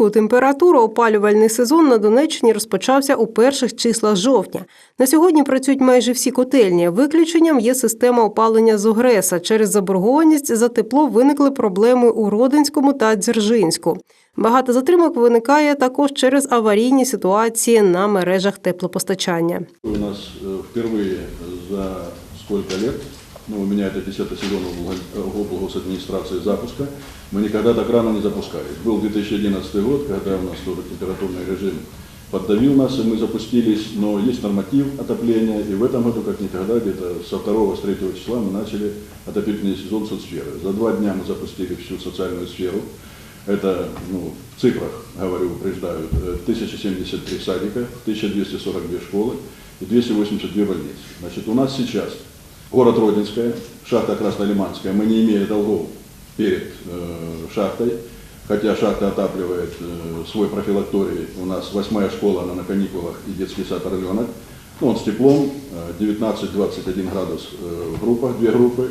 Низьку температуру опалювальний сезон на Донеччині розпочався у перших числах жовтня. На сьогодні працюють майже всі котельні. Виключенням є система опалення з Огреса. Через заборгованість за тепло виникли проблеми у Родинському та Дзержинську. Багато затримок виникає також через аварійні ситуації на мережах теплопостачання. У нас э, впервые за сколько лет, ну, у меня это 10 сезон администрации запуска, мы никогда так рано не запускались. Был 2011 год, когда у нас тоже температурный режим поддавил нас, и мы запустились, но есть норматив отопления, и в этом году, как никогда, где-то со 2-3 числа мы начали отопительный сезон соцсферы. За два дня мы запустили всю социальную сферу. Это, ну, в цифрах, говорю, упреждают, э, 1073 садика, 1242 школы и 282 больницы. Значит, у нас сейчас город Родинская, шахта Краснолиманская, мы не имея долгов перед э, шахтой, хотя шахта отапливает э, свой профилакторий, у нас восьмая школа, она на каникулах и детский сад «Орленок», ну, он с теплом, э, 19-21 градус э, в группах, две группы.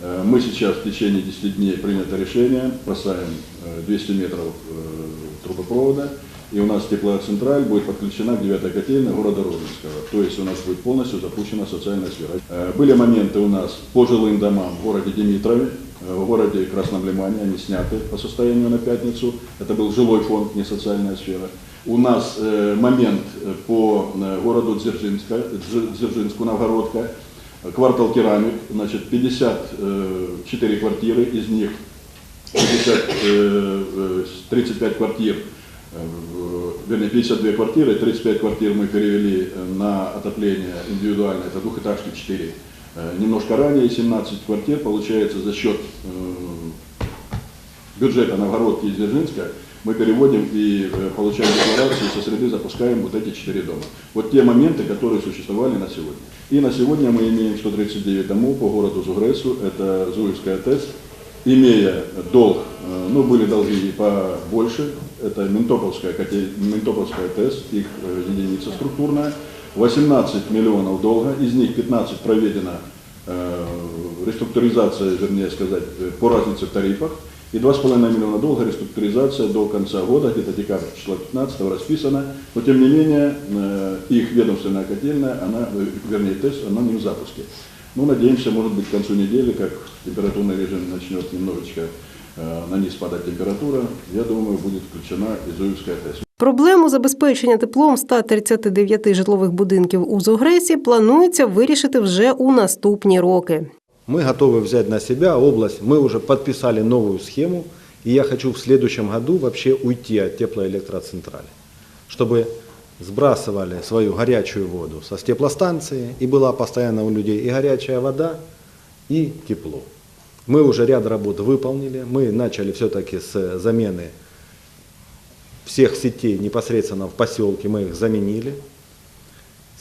Э, Мы сейчас в течение 10 дней принято решение, бросаем э, 200 метров э, трубопровода, и у нас теплоцентраль будет подключена к 9 котельной города Родинского. То есть у нас будет полностью запущена социальная сфера. Э, Были моменты у нас по жилым домам в городе Димитрове, э, в городе Красном Лимане, они сняты по состоянию на пятницу. Это был жилой фонд, не социальная сфера. У нас э, момент по городу Дзержинска, Дзержинску, Новгородка, квартал керамик, значит, 54 квартиры, из них 50, э, э, 35 квартир, вернее, 52 квартиры, 35 квартир мы перевели э, на отопление индивидуальное, это двухэтажки 4. Э, Немножко ранее 17 квартир, получается, за счет э, бюджета Новгородки и Дзержинска мы переводим и э, получаем декларации, со среды запускаем вот эти четыре дома. Вот те моменты, которые существовали на сегодня. И на сегодня мы имеем 139 домов по городу Зугресу, это Зуевская ТЭС, имея долг, э, ну были долги и побольше, это Ментоповская, котель- Ментоповская ТЭС, их э, единица структурная, 18 миллионов долга, из них 15 проведено э, реструктуризация, вернее сказать, э, по разнице в тарифах, и 2,5 миллиона долга реструктуризация до конца года, где-то декабрь числа 15 расписано, но тем не менее э, их ведомственная котельная, она, э, вернее ТЭС, она не в запуске. Ну, надеемся, может быть, к концу недели, как температурный режим начнет немножечко э, на низ падать температура, я думаю, будет включена Изуевская ТЭС. Проблему забезпечення теплом 139 житлових будинків у Зогресі планується вирішити вже у наступні роки. Мы готовы взять на себя область. Мы уже подписали новую схему, и я хочу в следующем году вообще уйти от теплоэлектроцентрали, чтобы сбрасывали свою горячую воду со теплостанции, и была постоянно у людей и горячая вода, и тепло. Мы уже ряд работ выполнили, мы начали все-таки с замены всех сетей непосредственно в поселке, мы их заменили.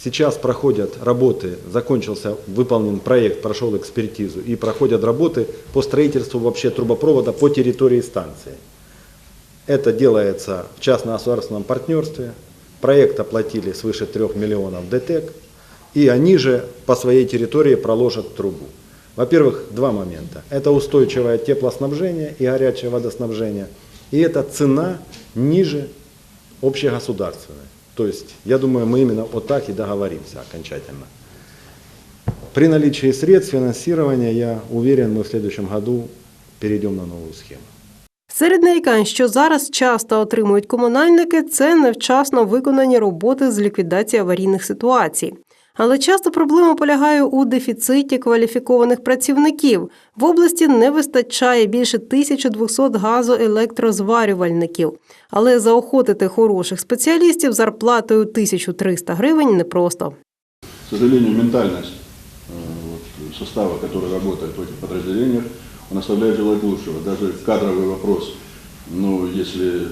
Сейчас проходят работы, закончился, выполнен проект, прошел экспертизу, и проходят работы по строительству вообще трубопровода по территории станции. Это делается в частно-государственном партнерстве. Проект оплатили свыше 3 миллионов ДТЭК, и они же по своей территории проложат трубу. Во-первых, два момента. Это устойчивое теплоснабжение и горячее водоснабжение, и это цена ниже общегосударственной. То есть, я думаю, мы именно вот так и договоримся окончательно. При наличии средств финансирования, я уверен, мы в следующем году перейдем на новую схему. Серед нарікань, що зараз часто отримують комунальники, це невчасно виконані роботи з ліквідації аварійних ситуацій. Але часто проблема полягає у дефіциті кваліфікованих працівників. В області не вистачає більше 1200 газоелектрозварювальників. Але заохотити хороших спеціалістів зарплатою 1300 гривень непросто. К сожалению, ментальность э, вот, состава, который работает в этих подразделениях, он оставляет желать лучшего. Даже кадровый вопрос, ну, если,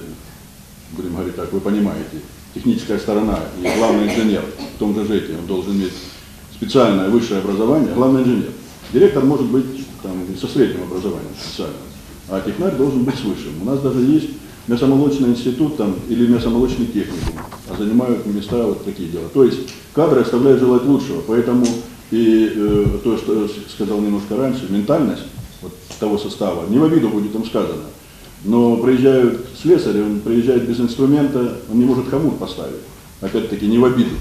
будем говорить так, вы понимаете, техническая сторона и главный инженер в том же ЖЭКе, он должен иметь специальное высшее образование, главный инженер. Директор может быть там, со средним образованием специальным, а технарь должен быть с высшим. У нас даже есть мясомолочный институт там, или мясомолочный техникум, а занимают места вот такие дела. То есть кадры оставляют желать лучшего, поэтому и э, то, что сказал немножко раньше, ментальность вот того состава, не в обиду будет им сказано, Но приезжают слесарь, он приезжает без инструмента, он не может хомут поставить. Опять-таки, не в обиду.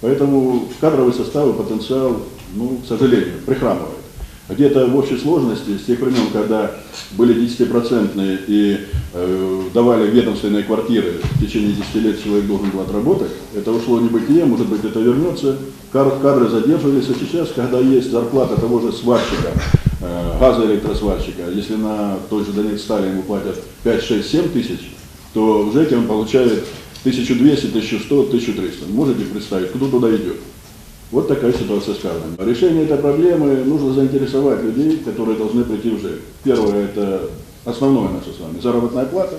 Поэтому кадровый состав и потенциал, ну, к сожалению, прихрамывает. Где-то в общей сложности, с тех времен, когда были 10% и э, давали ведомственные квартиры, в течение 10 лет человек должен был отработать, это ушло в небытие, может быть, это вернется, кадры задерживались, а сейчас, когда есть зарплата того же сварщика, газоэлектросварщика, если на той же Донецк-Стали ему платят 5, 6, 7 тысяч, то в ЖЭКе он получает 1200, 1100, 1300. Можете представить, кто туда идет? Вот такая ситуация с кадрами. Решение этой проблемы нужно заинтересовать людей, которые должны прийти в ЖЭК. Первое – это основное наше с вами – заработная плата.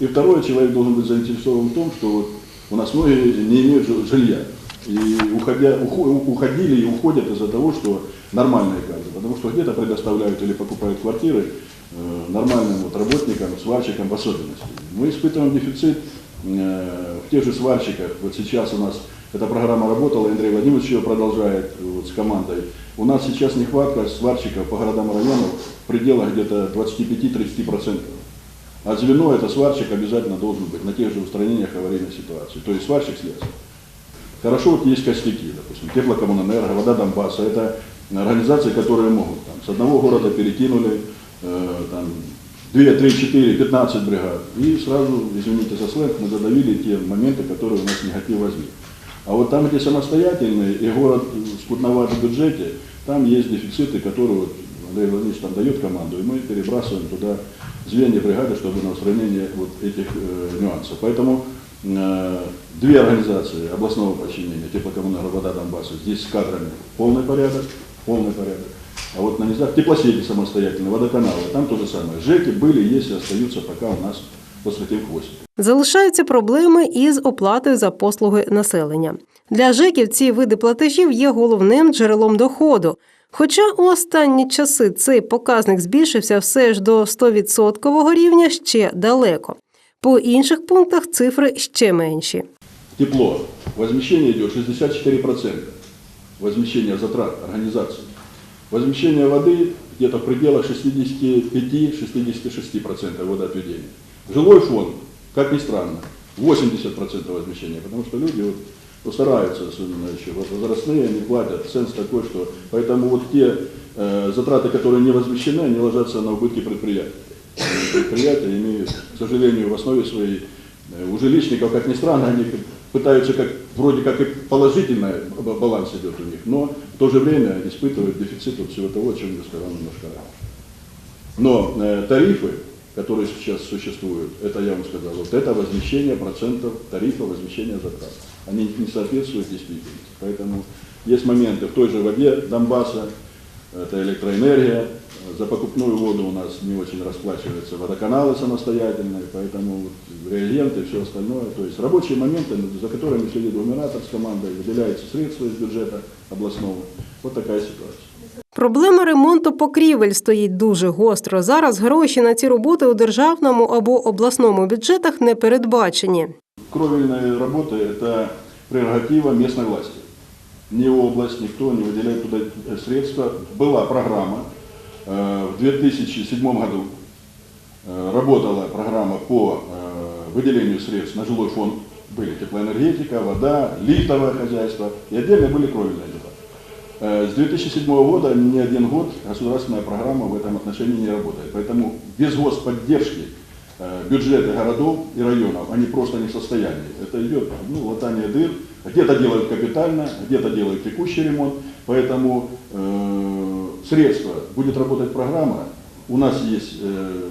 И второе, человек должен быть заинтересован в том, что у нас многие не имеют жи- жилья. И уходя, ухо- уходили и уходят из-за того, что нормальные кадры. Потому что где-то предоставляют или покупают квартиры э, нормальным вот работникам, сварщикам в особенности. Мы испытываем дефицит э, в тех же сварщиках. Вот сейчас у нас эта программа работала, Андрей Владимирович ее продолжает вот, с командой. У нас сейчас нехватка сварщиков по городам и районам в пределах где-то 25-30%. А звено, это сварщик обязательно должен быть на тех же устранениях аварийной ситуации. То есть сварщик слесарь. Хорошо, вот есть костяки, допустим, теплокоммунэнерго, вода Донбасса. Это организации, которые могут там, с одного города перекинули э, там, 2, 3, 4, 15 бригад. И сразу, извините за сленг, мы задавили те моменты, которые у нас негатив возник. А вот там, где самостоятельные и город скудноват в бюджете, там есть дефициты, которые вот Андрей Владимирович там дает команду, и мы перебрасываем туда звенья бригады, чтобы на устранение вот этих э, нюансов. Поэтому э, две организации областного подчинения, теплокоммунальная вода Донбасса, здесь с кадрами полный порядок, полный порядок. А вот на низах теплосети самостоятельные, водоканалы, там то же самое. ЖЭКи были, есть и остаются пока у нас после тех 8. Залишаються проблеми із оплатою за послуги населення. Для ЖЕКів ці види платежів є головним джерелом доходу. Хоча у останні часи цей показник збільшився все ж до 100% рівня ще далеко. По інших пунктах цифри ще менші. Тепло. Возмещение идет 64%. Возмещение затрат организации. Возмещение воды где-то в пределах 65-66% водоотведения. Жилой фонд, как ни странно, 80% возмещения, потому что люди вот, ну, стараются, особенно еще возрастные, они платят ценз такой, что поэтому вот те э, затраты, которые не возмещены, они ложатся на убытки предприятия. И Предприятия имеют, к сожалению, в основе своей Э, У жилищников, как ни странно, они пытаются как вроде как и положительный баланс идет у них, но в то же время испытывают дефицит вот всего того, о чем я сказал немножко раньше. Но э, тарифы, которые сейчас существуют, это я вам сказал, вот это возмещение процентов тарифа возмещения затрат. Они не соответствуют действительности. Поэтому есть моменты в той же воде Донбасса, это электроэнергия, за покупную воду у нас не очень расплачиваются водоканалы самостоятельные, поэтому вот реагенты и все остальное. То есть рабочие моменты, за которыми следит губернатор с командой, выделяются средства из бюджета областного. Вот такая ситуация. Проблема ремонту покрівель стоїть дуже гостро. Зараз гроші на ці роботи у державному або обласному бюджетах не передбачені. Кровельные работы – это прерогатива местной власти. Ни область, никто не выделяет туда э, средства. Была программа э, В 2007 году. э, Работала программа по э, выделению средств на жилой фонд. Были теплоэнергетика, вода, лифтовое хозяйство и отдельно были кровельные дела. Э, С 2007 года ни один год государственная программа в этом отношении не работает. Поэтому без господдержки э, бюджеты городов и районов, они просто не в состоянии. Это идет ну, латание дыр. Где-то делают капитально, где-то делают текущий ремонт. Поэтому э, средства, будет работать программа. У нас есть э,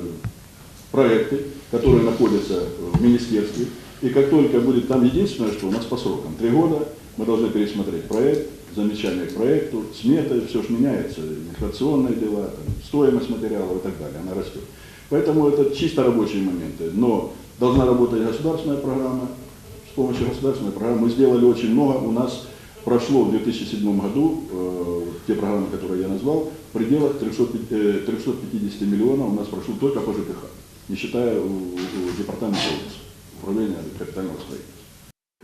проекты, которые находятся в министерстве. И как только будет там единственное, что у нас по срокам, три года, мы должны пересмотреть проект, замечания к проекту, смета, все же меняется, инфляционные дела, там, стоимость материалов и так далее, она растет. Поэтому это чисто рабочие моменты. Но должна работать государственная программа. С помощью государственной программы мы сделали очень много. У нас прошло в 2007 году э, те программы, которые я назвал, в пределах 300, э, 350 миллионов у нас прошло только по ЖКХ, не считая у, у департамента области, управления капитального строительства.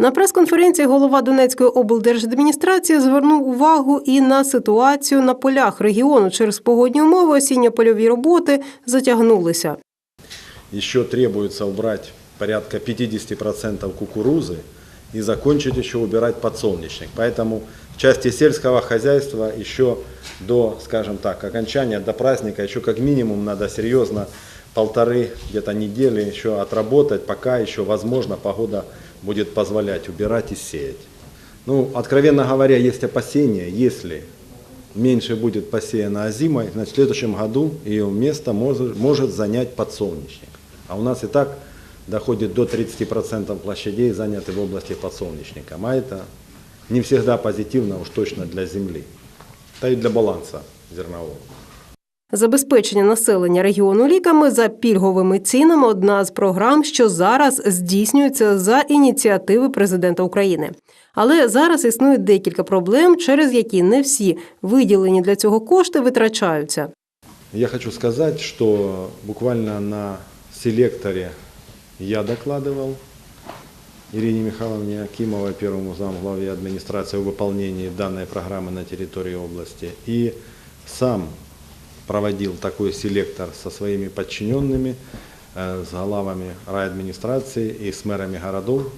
На прес-конференції голова Донецької облдержадміністрації звернув увагу і на ситуацію на полях регіону. Через погодні умови осінньо-польові роботи затягнулися. еще требуется убрать порядка 50% кукурузы и закончить еще убирать подсолнечник. Поэтому в части сельского хозяйства еще до, скажем так, окончания, до праздника еще как минимум надо серьезно полторы где-то недели еще отработать, пока еще, возможно, погода будет позволять убирать и сеять. Ну, откровенно говоря, есть опасения, если меньше будет посеяно озимой, значит в следующем году ее место может, может занять подсолнечник. А у нас и так доходит до 30% площадей заняты в области подсолнечника. А это не всегда позитивно уж точно для земли. Та и для баланса зернового. Забезпечення населення регіону ліками за пільговими цінами одна з програм, що зараз здійснюється за ініціативи президента України. Але зараз існує декілька проблем, через які не всі виділені для цього кошти витрачаються. Я хочу сказать, что буквально на селекторе я докладывал Ирине Михайловне Акимовой, первому замглаве администрации, о выполнении данной программы на территории области. И сам проводил такой селектор со своими подчиненными, э, с главами райадминистрации и с мэрами городов.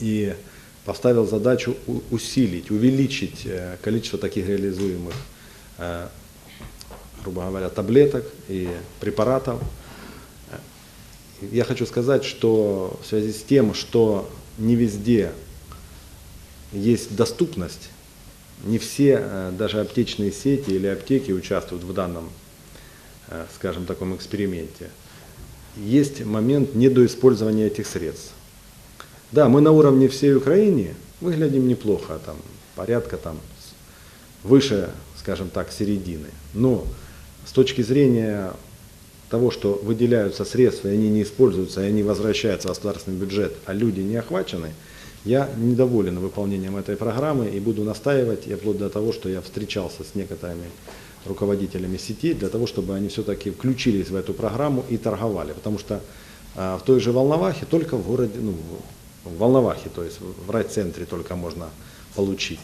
И поставил задачу усилить, увеличить э, количество таких реализуемых э, грубо говоря, таблеток и препаратов. Я хочу сказать, что в связи с тем, что не везде есть доступность, не все, э, даже аптечные сети или аптеки участвуют в данном, э, скажем, таком эксперименте, есть момент недоиспользования этих средств. Да, мы на уровне всей Украины выглядим неплохо, там, порядка там, выше, скажем так, середины. Но с точки зрения того, что выделяются средства, и они не используются, и они возвращаются в государственный бюджет, а люди не охвачены, я недоволен выполнением этой программы и буду настаивать, и вплоть до того, что я встречался с некоторыми руководителями сетей, для того, чтобы они все-таки включились в эту программу и торговали. Потому что а, в той же Волновахе только в городе, ну, в Волновахе, то есть в райцентре только можно получить.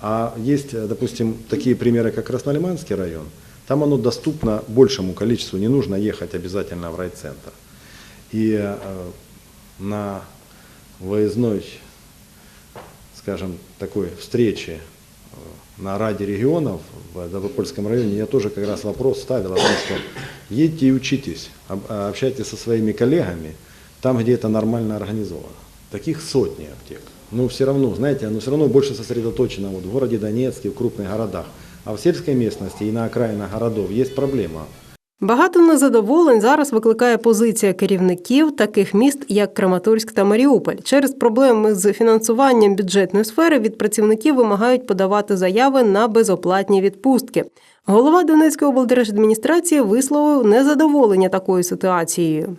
А есть, э, допустим, такие примеры, как Краснолиманский район. Там оно доступно большему количеству, не нужно ехать обязательно в райцентр. И э, на выездной, скажем, такой встрече э, на Раде регионов в Добропольском районе я тоже как раз вопрос ставил о том, что едьте и учитесь, а, общайтесь со своими коллегами там, где это нормально организовано. Таких сотни аптек. Но все равно, знаете, оно все равно больше сосредоточено вот в городе Донецке, в крупных городах. А в сельской местности и на окраинах городов есть проблема. Багато незадоволень зараз викликає позиція керівників таких міст, як Краматорськ та Маріуполь. Через проблеми з фінансуванням бюджетної сфери від працівників вимагають подавати заяви на безоплатні відпустки. Голова Донецької облдержадміністрації висловив незадоволення такою ситуацією.